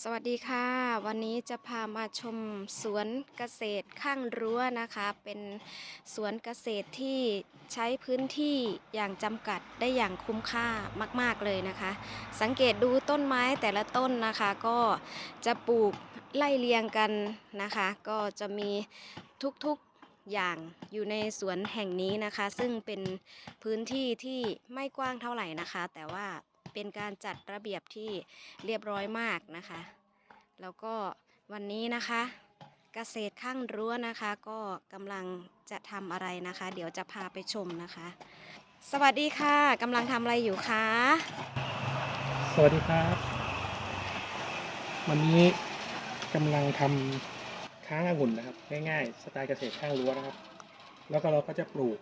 สวัสดีค่ะ วันนี้จะพามาชมสวนเกษตรข้างรั้วนะคะ เป็นสวนเกษตรที่ใช้พื้นที่อย่างจำกัดได้อย่างคุ้มค่ามากๆเลยนะคะ สังเกตดูต้นไม้แต่ละต้นนะคะ ก็จะปลูกไล่เรียงกันนะคะ ก็จะมีทุกๆอย่างอยู่ในสวนแห่งนี้นะคะ ซึ่งเป็นพื้นที่ที่ไม่กว้างเท่าไหร่นะคะ แต่ว่า เป็นการจัดระเบียบที่เรียบร้อยมากนะคะ แล้วก็วันนี้นะคะเกษตรข้างรั้วนะคะ ก็กำลังจะทำอะไรนะคะ เดี๋ยวจะพาไปชมนะคะ สวัสดีค่ะกำลังทำอะไรอยู่คะสวัสดีครับ วันนี้กำลังทำค้างองุ่นนะครับ ง่ายๆ สไตล์เกษตรข้างรั้วนะครับ แล้วก็เราก็จะปลูก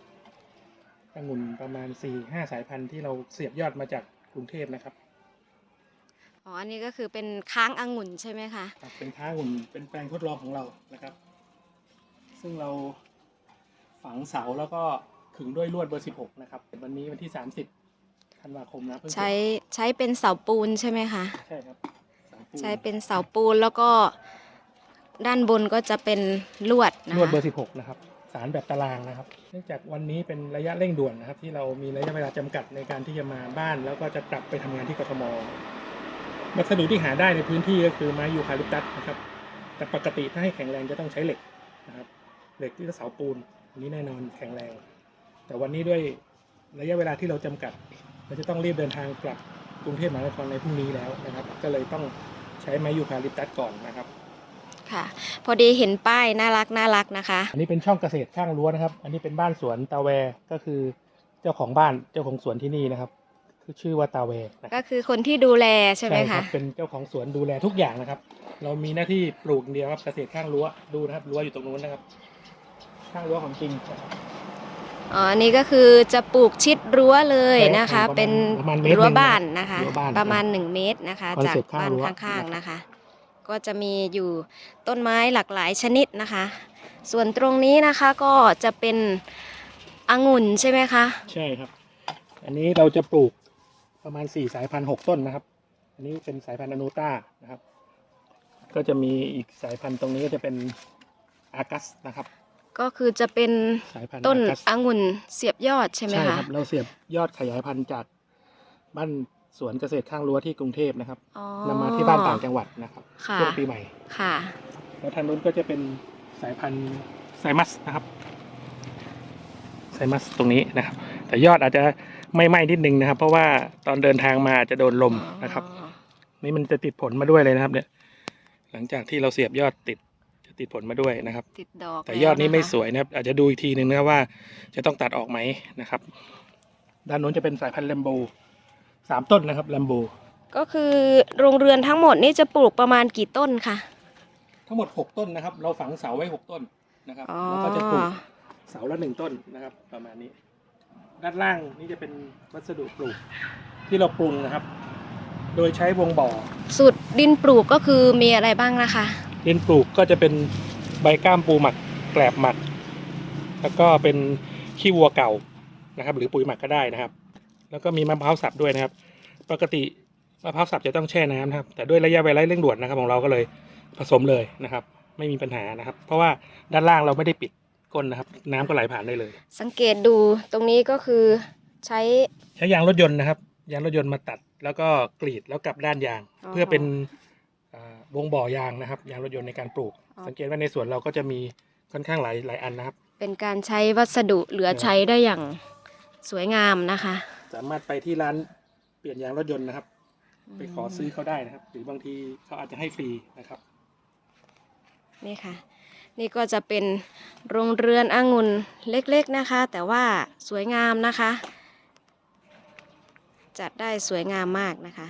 องุ่นประมาณ4-5สายพันธุ์ที่เราเสียบยอดมาจาก กรุงเทพนะครับอ๋ออันนี้ก็คือเป็นค้างองุ่นใช่ไหมคะครับเป็นค้างองุ่นเป็นแปลงทดลองของเรานะครับ ซึ่งเราฝังเสาแล้วก็ขึงด้วยลวดเบอร์ 16 นะครับวันนี้วันที่ 30ธันวาคมนะเพิ่งเสร็จใช้ใช้เป็นเสาปูนใช่ไหมคะใช่ครับสามปูใช้เป็นเสาปูนแล้วก็ด้านบนก็จะเป็นลวดนะลวดเบอคะร์ 16 นะครับ สารแบบตารางนะครับ เนื่องจากวันนี้เป็นระยะเร่งด่วนนะครับ ที่เรามีระยะเวลาจำกัดในการที่จะมาบ้าน แล้วก็จะกลับไปทำงานที่กทมวัสดุที่หาได้ในพื้นที่ก็คือไม้ยูคาลิปตัสนะครับ แต่ปกติถ้าให้แข็งแรงจะต้องใช้เหล็กนะครับ เหล็กที่เสาปูนอันนี้แน่นอนแข็งแรง แต่วันนี้ด้วยระยะเวลาที่เราจำกัด เราจะต้องรีบเดินทางกลับกรุงเทพมหานครในพรุ่งนี้แล้วนะครับ ก็เลยต้องใช้ไม้ยูคาลิปตัสก่อนนะครับ ค่ะ พอดีเห็นป้ายน่ารักน่ารักนะคะ อันนี้เป็นช่องเกษตรข้างรั้วนะครับ อันนี้เป็นบ้านสวนตาแวก็คือเจ้าของบ้านเจ้าของสวนที่นี่นะครับ คือชื่อว่าตาแวนะคก็รับคือคนที่ดูแลใช่ไหมรัคะบเป็นเจ้าของสวนดูแลทุกอย่างนะครับ เรามีหน้าที่ปลูกอย่างเดียวครับเกษตรข้างรั้วดูนะครับรั้วอยู่ตรงนู้นนะครับ ข้างรั้วของจริงนะครับ อ๋ออันนี้ก็คือจะปลูกชิดรั้วเลยนะคะ ใช่ครับเป็นประมาณเมตรรั้วหนึ่งบ้านนะคะรั้วบ้านประมาณ 1 เมตรนะคะ คอนจากเซ็ปต์ข้างบ้านรั้ว ข้างๆนะครับนะคะ ก็จะมีอยู่ต้นไม้หลากหลายชนิดนะคะ ส่วนตรงนี้นะคะก็จะเป็นองุ่นใช่ไหมคะ ใช่ครับ อันนี้เราจะปลูกประมาณสี่สายพันธุ์หกต้นนะครับ อันนี้เป็นสายพันธุ์อนูต้านะครับ ก็จะมีอีกสายพันธุ์ตรงนี้ก็จะเป็นอากัสนะครับ ก็คือจะเป็นสายพันธุ์ต้นอากัสองุ่นเสียบยอดใช่ไหมใช่คะครับ เราเสียบยอดขยายพันธุ์จากบ้าน สวนเกษตรข้างรั้วที่กรุงเทพนะครับอ๋อนำมาที่บ้านต่างจังหวัดนะครับค่ะช่วงปีใหม่ ค่ะ แล้วทางนู้นก็จะเป็นสายพันธุ์ไซมัสนะครับไซมัสตรงนี้นะครับ แต่ยอดอาจจะไม่ไหม้นิดนึงนะครับ เพราะว่าตอนเดินทางมาอาจจะโดนลมนะครับอ๋อนี่มันจะติดผลมาด้วยเลยนะครับ เนี่ย หลังจากที่เราเสียบยอดติดจะติดผลมาด้วยนะครับ ติดดอกแต่ล้วยอดนี้ไม่ะคะสวยนะครับ อาจจะดูอีกทีหนึ่งนะครับว่า จะต้องตัดออกไหมนะครับ ด้านโน้นจะเป็นสายพันธุ์แลมโบ สามต้นนะครับแลมโบก็คือโรงเรือนทั้งหมดนี่จะปลูกประมาณกี่ต้นคะทั้งหมดหกต้นนะครับ เราฝังเสาไว้หกต้นนะครับอ๋อแล้วก็จะปลูกเสาละหนึ่งต้นนะครับ ประมาณนี้ ด้านล่างนี่จะเป็นวัสดุปลูกที่เราปรุงนะครับ โดยใช้วงบ่อสูตรดินปลูกก็คือมีอะไรบ้างนะคะ ดินปลูกก็จะเป็นใบก้ามปูหมักแกลบหมัก แล้วก็เป็นขี้วัวเก่านะครับ หรือปุ๋ยหมักก็ได้นะครับ แล้วก็มีมะพร้าวสับด้วยนะครับ ปกติมะพร้าวสับจะต้องแช่น้ำนะครับ แต่ด้วยระยะเวลาเร่งด่วนนะครับ ของเราก็เลยผสมเลยนะครับ ไม่มีปัญหานะครับ เพราะว่าด้านล่างเราไม่ได้ปิดก้นนะครับ น้ำก็ไหลผ่านได้เลย สังเกตดูตรงนี้ก็คือใช้ ใช้ยางรถยนต์นะครับ ยางรถยนต์มาตัดแล้วก็กรีดแล้วกลับด้านยาง อ๋อเพื่อเป็นอ่าวงบ่อยางนะครับ ยางรถยนต์ในการปลูก อ๋อ สังเกตว่าในสวนเราก็จะมีค่อนข้างหลายหลายอันนะครับ เป็นการใช้วัสดุเหลือใช้ได้อย่างสวยงามนะคะ สามารถไปที่ร้านเปลี่ยนยางรถยนต์นะครับ ไปขอซื้อเขาได้นะครับ หรือบางทีเขาอาจจะให้ฟรีนะครับ นี่ค่ะ นี่ก็จะเป็นโรงเรือนองุ่นเล็กๆนะคะ แต่ว่าสวยงามนะคะ จัดได้สวยงามมากนะคะ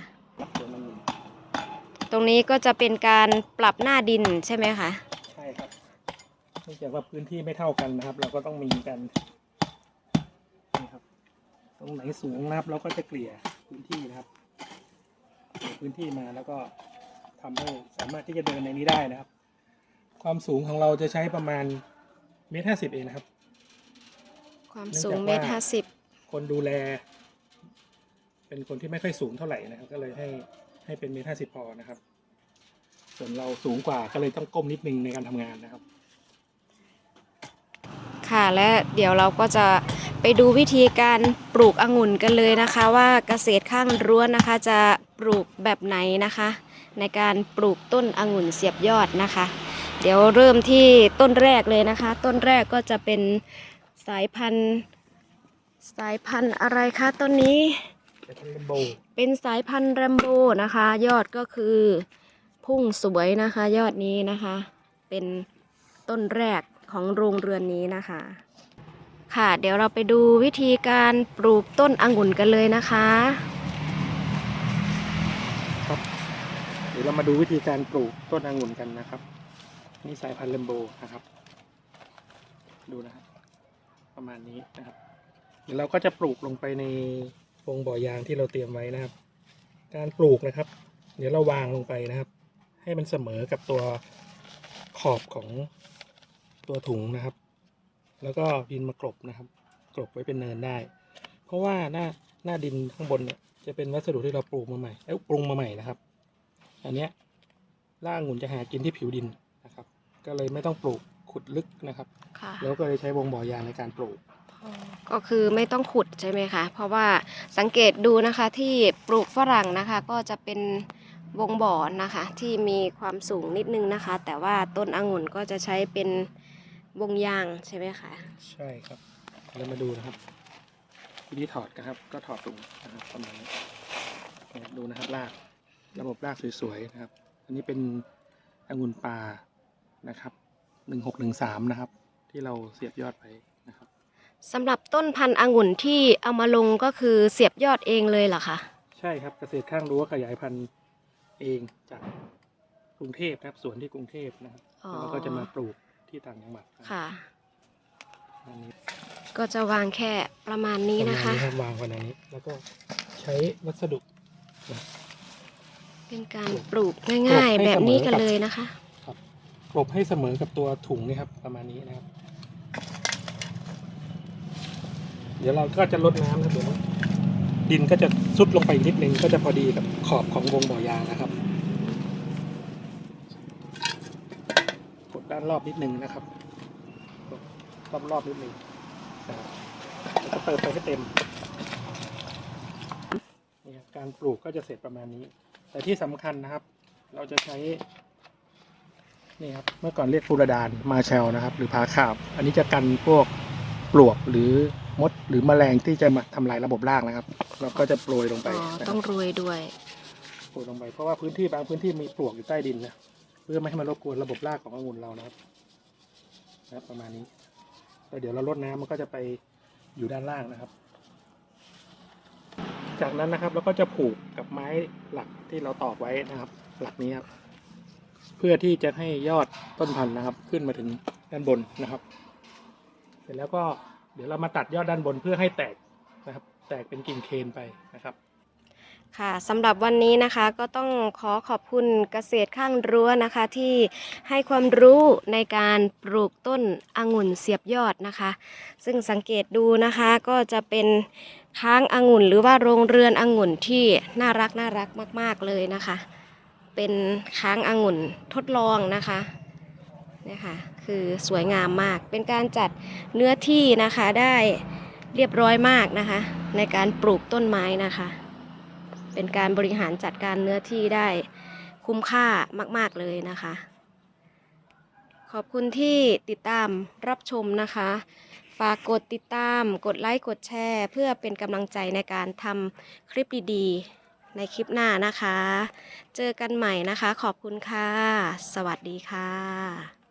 ตรงนี้ก็จะเป็นการปรับหน้าดินใช่ไหมคะ ใช่ครับเนื่องจากว่าพื้นที่ไม่เท่ากันนะครับ เราก็ต้องมีกันนี่ครับ ตรงไหนสูงนะครับ เราก็จะเกลี่ยพื้นที่นะครับเกลี่ยพื้นที่มาแล้วก็ทำให้สามารถที่จะเดินในนี้ได้นะครับ ความสูงของเราจะใช้ประมาณเมตรห้าสิบเองนะครับ ความเนื่องสูงจากว่าเมตรห้าสิบคนดูแล เป็นคนที่ไม่ค่อยสูงเท่าไหร่นะครับ ก็เลยให้ให้เป็นเมตรห้าสิบพอนะครับ ส่วนเราสูงกว่าก็เลยต้องก้มนิดนึงในการทำงานนะครับ ค่ะ และเดี๋ยวเราก็จะไปดูวิธีการปลูกองุ่นกันเลยนะคะ ว่าเกษตรข้างรั้วนะคะ จะปลูกแบบไหนนะคะ ในการปลูกต้นองุ่นเสียบยอดนะคะ เดี๋ยวเริ่มที่ต้นแรกเลยนะคะ ต้นแรกก็จะเป็นสายพันธุ์สายพันธุ์อะไรคะต้นนี้ เป็นเลมโบเป็นสายพันธุ์แรมโบนะคะ ยอดก็คือพุ่งสวยนะคะ ยอดนี้นะคะ เป็นต้นแรก ของโรงเรือนนี้นะคะ ค่ะ เดี๋ยวเราไปดูวิธีการปลูกต้นองุ่นกันเลยนะคะครับเดี๋ยวเรามาดูวิธีการปลูกต้นองุ่นกันนะครับ นี่สายพันธุ์เลมโบนะครับ ดูนะครับประมาณนี้นะครับ เดี๋ยวเราก็จะปลูกลงไปในวงบ่อยางที่เราเตรียมไว้นะครับ การปลูกนะครับ เดี๋ยวเราวางลงไปนะครับ ให้มันเสมอกับตัวขอบของ ตัวถุงนะครับ แล้วก็ดินมากรบนะครับ กรบไว้เป็นเนินได้ เพราะว่าหน้าหน้าดินข้างบนเนี่ยจะเป็นวัสดุที่เราปลูกมาใหม่เอ้ยปรุงมาใหม่นะครับ อันเนี้ยรากองุ่นจะหากินที่ผิวดินนะครับ ก็เลยไม่ต้องปลูกขุดลึกนะครับ ค่ะแล้วก็เลยใช้วงบ่อยางในการปลูก ก็คือไม่ต้องขุดใช่ไหมคะ เพราะว่าสังเกตดูนะคะที่ปลูกฝรั่งนะคะ ก็จะเป็นวงบ่อนะคะ ที่มีความสูงนิดนึงนะคะ แต่ว่าต้นองุ่นก็จะใช้เป็น วงยางใช่ไหมคะ ใช่ครับเรามาดูนะครับวิธีถอดกันครับ ก็ถอดตรงนะครับประมาณนี้เนี่ยดูนะครับรากระบบรากสวยๆนะครับ อันนี้เป็นองุ่นปลานะครับหนึ่งหกหนึ่งสามนะครับ ที่เราเสียบยอดไปนะครับสำหรับต้นพันธุ์องุ่นที่เอามาลงก็คือเสียบยอดเองเลยเหรอคะใช่ครับเกษตรข้างรั้วขยายพันธุ์เองจากกรุงเทพนะครับสวนที่กรุงเทพนะครับอ๋อแล้วก็จะมาปลูก ที่ต่างจังหวัดนะครับค่ะ อันนี้ก็จะวางแค่ประมาณนี้นะคะ ประมาณรับวางไว้ในนี้แล้วก็ใช้วัสดุเป็นการปลูกง่าย ๆ แบบนี้กันเลยนะคะกลบให้เสมอกับตัวถุงนี่ครับ ประมาณนี้นะครับ เดี๋ยวเราก็จะลดน้ำนะเดี๋ยวดินก็จะซุดลงไปอีกนิดนึงก็จะพอดีกับขอบของวงบ่อยางนะครับ กดด้านรอบนิดนึงนะครับรอบรอบๆนิดนึงนะครับแล้วก็เติมไปให้เต็มนี่ครับการปลูกก็จะเสร็จประมาณนี้ แต่ที่สำคัญนะครับ เราจะใช้นี่ครับเมื่อก่อนเรียกฟูรดานมาแชลนะครับ หรือผาขาบ อันนี้จะกันพวกปลวกหรือมดหรือแมลงที่จะมาทำลายระบบรากนะครับ เราก็จะโปรยลงไปอ๋อนะคต้รัอบงรวยด้วยโปรยลงไปเพราะว่าพื้นที่บางพื้นที่มีปลวกอยู่ใต้ดินนะ เพื่อไม่ให้มันรบกวนระบบรากขององุ่นเรานะครับนะครับประมาณนี้แล้วเดี๋ยวเราลดน้ำมันก็จะไปอยู่ด้านล่างนะครับ จากนั้นนะครับเราก็จะผูกกับไม้หลักที่เราตอกไว้นะครับ หลักนี้ครับเพื่อที่จะให้ยอดต้นพันธุ์นะครับ ขึ้นมาถึงด้านบนนะครับ เสร็จแล้วก็เดี๋ยวเรามาตัดยอดด้านบนเพื่อให้แตกนะครับ แตกเป็นกิ่งเคนไปนะครับ ค่ะสำหรับวันนี้นะคะก็ต้องขอขอบคุณเกษตรข้างรั้วนะคะ ที่ให้ความรู้ในการปลูกต้นองุ่นเสียบยอดนะคะ ซึ่งสังเกตดูนะคะก็จะเป็นค้างองุ่น หรือว่าโรงเรือนองุ่นที่น่ารักน่ารักมาก ๆเลยนะคะ เป็นค้างองุ่นทดลองนะคะเนี่ยค่ะคือสวยงามมาก เป็นการจัดเนื้อที่นะคะได้เรียบร้อยมากนะคะ ในการปลูกต้นไม้นะคะ เป็นการบริหารจัดการเนื้อที่ได้คุ้มค่ามาก ๆ เลยนะคะ ขอบคุณที่ติดตามรับชมนะคะ ฝากกดติดตาม กดไลค์ กดแชร์ เพื่อเป็นกำลังใจในการทำคลิปดีๆ ในคลิปหน้านะคะ เจอกันใหม่นะคะ ขอบคุณค่ะ สวัสดีค่ะ